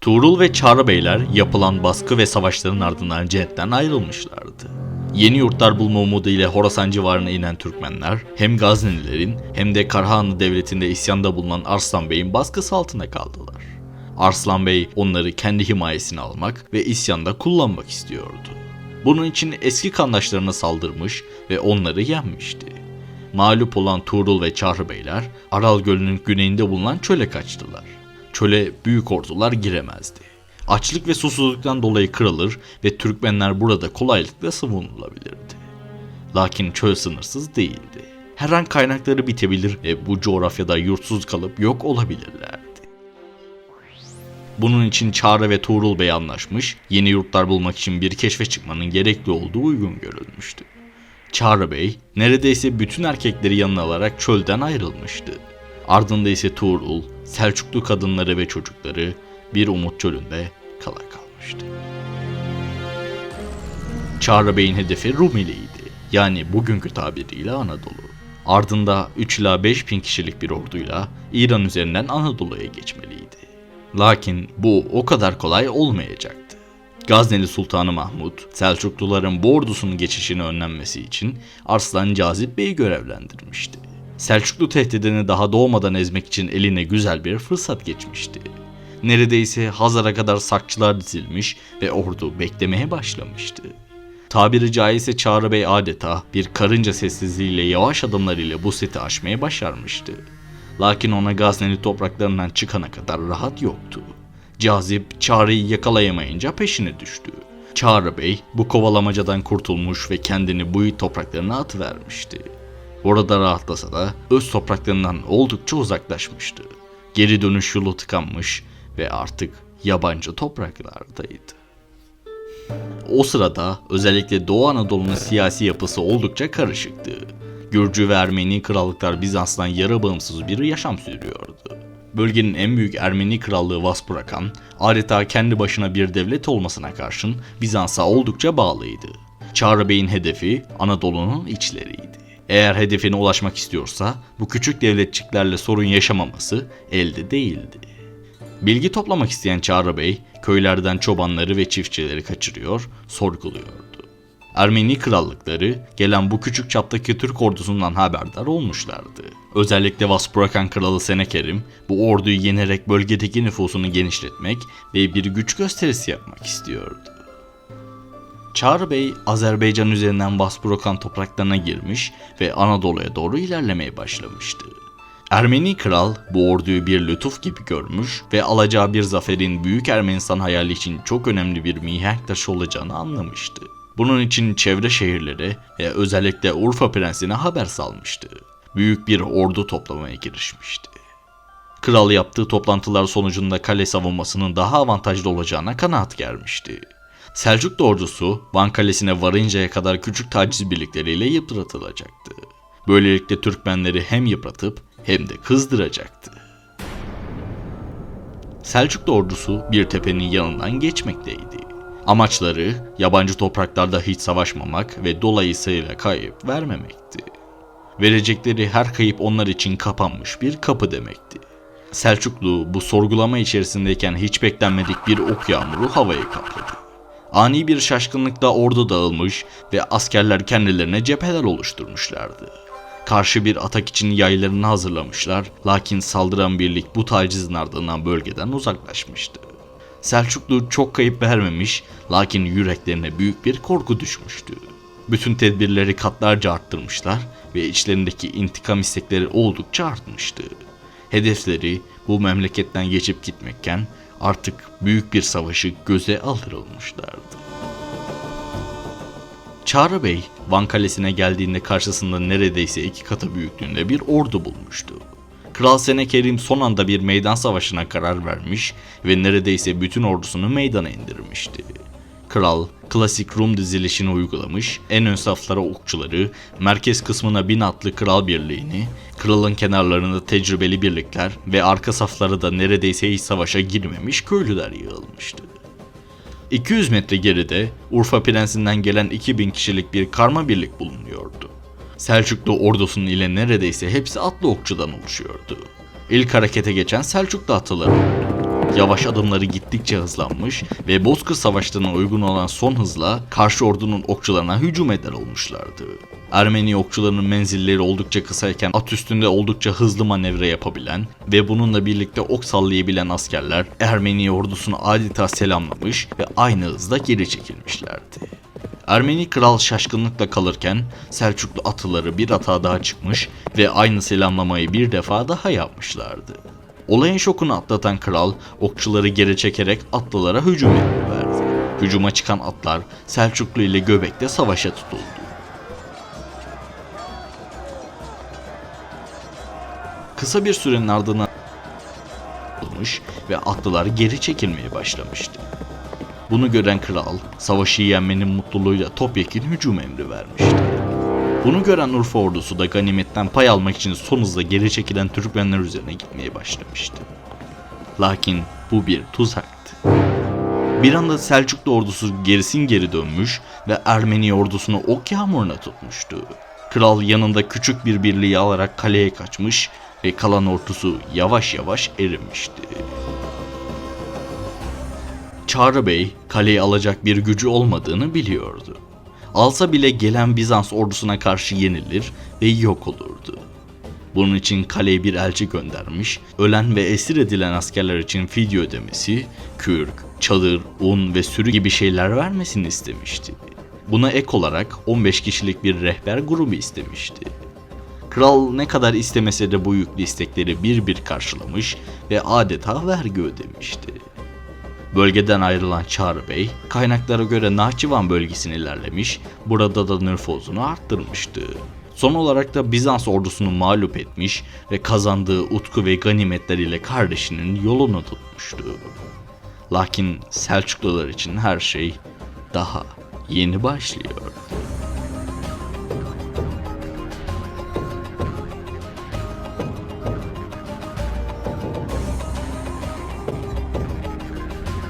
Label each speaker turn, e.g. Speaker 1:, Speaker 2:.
Speaker 1: Tuğrul ve Çağrı Beyler yapılan baskı ve savaşların ardından cennetten ayrılmışlardı. Yeni yurtlar bulma umudu ile Horasan civarına inen Türkmenler hem Gaznelilerin hem de Karahanlı Devleti'nde isyanda bulunan Arslan Bey'in baskısı altında kaldılar. Arslan Bey onları kendi himayesine almak ve isyanda kullanmak istiyordu. Bunun için eski kandaşlarına saldırmış ve onları yenmişti. Mağlup olan Tuğrul ve Çağrı Beyler Aral Gölü'nün güneyinde bulunan çöle kaçtılar. Çöle büyük ordular giremezdi. Açlık ve susuzluktan dolayı kırılır ve Türkmenler burada kolaylıkla savunulabilirdi. Lakin çöl sınırsız değildi. Her an kaynakları bitebilir ve bu coğrafyada yurtsuz kalıp yok olabilirlerdi. Bunun için Çağrı ve Tuğrul Bey anlaşmış, yeni yurtlar bulmak için bir keşfe çıkmanın gerekli olduğu uygun görülmüştü. Çağrı Bey neredeyse bütün erkekleri yanına alarak çölden ayrılmıştı. Ardında ise Tuğrul, Selçuklu kadınları ve çocukları bir umut çölünde kala kalmıştı. Çağrı Bey'in hedefi Rumeli'ydi. Yani bugünkü tabiriyle Anadolu. Ardında 3 ila 5 bin kişilik bir orduyla İran üzerinden Anadolu'ya geçmeliydi. Lakin bu o kadar kolay olmayacaktı. Gazneli Sultanı Mahmut, Selçukluların bu ordusunun geçişini önlenmesi için Arslan Cazip Bey'i görevlendirmişti. Selçuklu tehdidini daha doğmadan ezmek için eline güzel bir fırsat geçmişti. Neredeyse Hazar'a kadar sakçılar dizilmiş ve ordu beklemeye başlamıştı. Tabiri caizse Çağrı Bey adeta bir karınca sessizliğiyle yavaş adımlarıyla bu seti aşmaya başarmıştı. Lakin ona Gazneli topraklarından çıkana kadar rahat yoktu. Cazip Çağrı'yı yakalayamayınca peşine düştü. Çağrı Bey bu kovalamacadan kurtulmuş ve kendini bu topraklarına atıvermişti. Orada rahatlasa da öz topraklarından oldukça uzaklaşmıştı. Geri dönüş yolu tıkanmış ve artık yabancı topraklardaydı. O sırada özellikle Doğu Anadolu'nun siyasi yapısı oldukça karışıktı. Gürcü ve Ermeni krallıklar Bizans'tan yarı bağımsız bir yaşam sürüyordu. Bölgenin en büyük Ermeni krallığı Vaspurakan, adeta kendi başına bir devlet olmasına karşın Bizans'a oldukça bağlıydı. Çağrı Bey'in hedefi Anadolu'nun içleriydi. Eğer hedefine ulaşmak istiyorsa bu küçük devletçiklerle sorun yaşamaması elde değildi. Bilgi toplamak isteyen Çağrı Bey, köylerden çobanları ve çiftçileri kaçırıyor, sorguluyordu. Ermeni krallıkları gelen bu küçük çaptaki Türk ordusundan haberdar olmuşlardı. Özellikle Vaspurakan kralı Senekerim bu orduyu yenerek bölgedeki nüfusunu genişletmek ve bir güç gösterisi yapmak istiyordu. Çağrı Bey Azerbaycan üzerinden Vaspurakan topraklarına girmiş ve Anadolu'ya doğru ilerlemeye başlamıştı. Ermeni kral bu orduyu bir lütuf gibi görmüş ve alacağı bir zaferin Büyük Ermenistan hayali için çok önemli bir mihenk taşı olacağını anlamıştı. Bunun için çevre şehirleri ve özellikle Urfa prensine haber salmıştı. Büyük bir ordu toplamaya girişmişti. Kral yaptığı toplantılar sonucunda kale savunmasının daha avantajlı olacağına kanaat gelmişti. Selçuklu ordusu Van Kalesi'ne varıncaya kadar küçük taciz birlikleriyle yıpratılacaktı. Böylelikle Türkmenleri hem yıpratıp hem de kızdıracaktı. Selçuklu ordusu bir tepenin yanından geçmekteydi. Amaçları yabancı topraklarda hiç savaşmamak ve dolayısıyla kayıp vermemekti. Verecekleri her kayıp onlar için kapanmış bir kapı demekti. Selçuklu bu sorgulama içerisindeyken hiç beklenmedik bir ok yağmuru havayı kapladı. Ani bir şaşkınlıkla ordu dağılmış ve askerler kendilerine cepheler oluşturmuşlardı. Karşı bir atak için yaylarını hazırlamışlar lakin saldıran birlik bu tacizin ardından bölgeden uzaklaşmıştı. Selçuklu çok kayıp vermemiş lakin yüreklerine büyük bir korku düşmüştü. Bütün tedbirleri katlarca arttırmışlar ve içlerindeki intikam istekleri oldukça artmıştı. Hedefleri bu memleketten geçip gitmekken artık büyük bir savaşı göze aldırılmışlardı. Çağrı Bey, Van Kalesi'ne geldiğinde karşısında neredeyse iki katı büyüklüğünde bir ordu bulmuştu. Kral Senekerim son anda bir meydan savaşına karar vermiş ve neredeyse bütün ordusunu meydana indirmişti. Kral, klasik Rum dizilişini uygulamış, en ön saflara okçuları, merkez kısmına bin atlı kral birliğini, kralın kenarlarında tecrübeli birlikler ve arka saflara da neredeyse hiç savaşa girmemiş köylüler yığılmıştı. 200 metre geride Urfa Prensinden gelen 2000 kişilik bir karma birlik bulunuyordu. Selçuklu ordusunun ile neredeyse hepsi atlı okçudan oluşuyordu. İlk harekete geçen Selçuklu atlıları. Yavaş adımları gittikçe hızlanmış ve Bozkır Savaşları'na uygun olan son hızla karşı ordunun okçularına hücum eder olmuşlardı. Ermeni okçularının menzilleri oldukça kısayken at üstünde oldukça hızlı manevra yapabilen ve bununla birlikte ok sallayabilen askerler Ermeni ordusunu adeta selamlamış ve aynı hızda geri çekilmişlerdi. Ermeni kral şaşkınlıkla kalırken Selçuklu atıları bir hata daha çıkmış ve aynı selamlamayı bir defa daha yapmışlardı. Olayın şokunu atlatan kral okçuları geri çekerek atlılara hücum verdi. Hücuma çıkan atlar Selçuklu ile Göbek'te savaşa tutuldu. Kısa bir sürenin ardından olmuş ve atlılar geri çekilmeye başlamıştı. Bunu gören kral, savaşı yenmenin mutluluğuyla topyekun hücum emri vermişti. Bunu gören Urfa ordusu da ganimetten pay almak için son hızla geri çekilen Türkmenler üzerine gitmeye başlamıştı. Lakin bu bir tuzaktı. Bir anda Selçuklu ordusu gerisin geri dönmüş ve Ermeni ordusunu ok yağmuruna tutmuştu. Kral yanında küçük bir birliği alarak kaleye kaçmış ve kalan ordusu yavaş yavaş erimişti. Çağrı Bey kaleyi alacak bir gücü olmadığını biliyordu. Alsa bile gelen Bizans ordusuna karşı yenilir ve yok olurdu. Bunun için kaleye bir elçi göndermiş, ölen ve esir edilen askerler için fidye ödemesi, kürk, çadır, un ve sürü gibi şeyler vermesini istemişti. Buna ek olarak 15 kişilik bir rehber grubu istemişti. Kral ne kadar istemese de bu yüklü istekleri bir bir karşılamış ve adeta vergi ödemişti. Bölgeden ayrılan Çağrı Bey, kaynaklara göre Nahçıvan bölgesine ilerlemiş, burada da nüfuzunu arttırmıştı. Son olarak da Bizans ordusunu mağlup etmiş ve kazandığı utku ve ganimetler ile kardeşinin yolunu tutmuştu. Lakin Selçuklular için her şey daha yeni başlıyor.